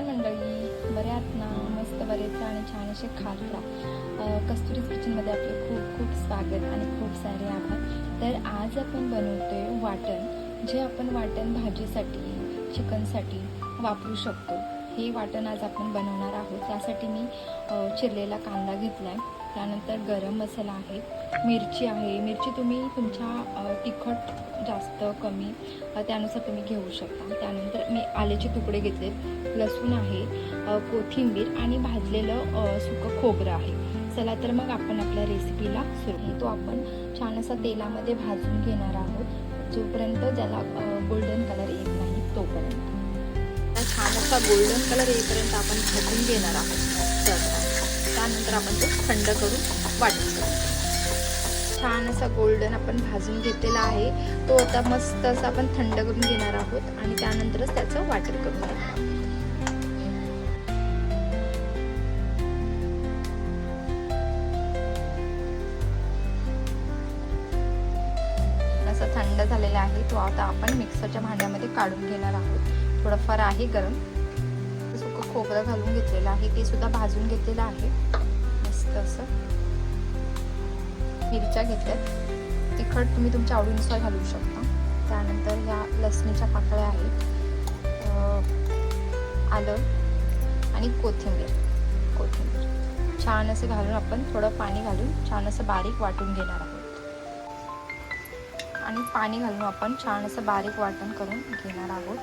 मंडळी. बऱ्यात ना? मस्त बरेच आणि छान असे खात राहा कस्तुरीज किचनमध्ये आपलं खूप खूप स्वागत आणि खूप सारे आभार. तर आज आपण बनवतोय वाटण जे आपण वाटण भाजीसाठी चिकनसाठी वापरू शकतो. हे वाटण आज आपण बनवणार आहोत. त्यासाठी मी चिरलेला कांदा घेतला आहे त्यानंतर गरम मसाला आहे. मिरची आहे. मिरची तुम्ही तुमच्या तिखट जास्त कमी त्यानुसार तुम्ही घेऊ शकता. त्यानंतर मी आल्याचे तुकडे घेतले. लसूण आहे कोथिंबीर आणि भाजलेलं सुकं खोबरं आहे. चला तर मग आपण आपल्या रेसिपीला सुरू तो आपण छान असा तेलामध्ये भाजून घेणार आहोत. जोपर्यंत ज्याला गोल्डन कलर येत नाही तोपर्यंत. छान असा गोल्डन कलर येईपर्यंत आपण भाजून घेणार आहोत. तर त्यानंतर आपण तो थंड करून वाटून छान असा गोल्डन आपण भाजून घेतलेला आहे. तो आता मस्त असा आपण थंड करून घेणार आहोत आणि त्यानंतरच त्याचं वाटण करून घेणार आहोत. असा थंड झालेला आहे. तो आता आपण मिक्सरच्या भांड्यामध्ये काढून घेणार आहोत. थोडंफार आहे गरम. खोबरं घालून घेतलेलं आहे ते सुद्धा भाजून घेतलेलं आहे. मस्त असं. मिरच्या घेतल्यात. तिखट तुम्ही तुमच्या आवडीनुसार घालू शकता. त्यानंतर ह्या लसणीच्या पाकळ्या आहेत. आलं आणि कोथिंबीर. कोथिंबीर. छान असं घालून आपण थोडं पाणी घालून छान असं बारीक वाटून घेणार आहोत. आणि पाणी घालून आपण छान असं बारीक वाटण करून घेणार आहोत.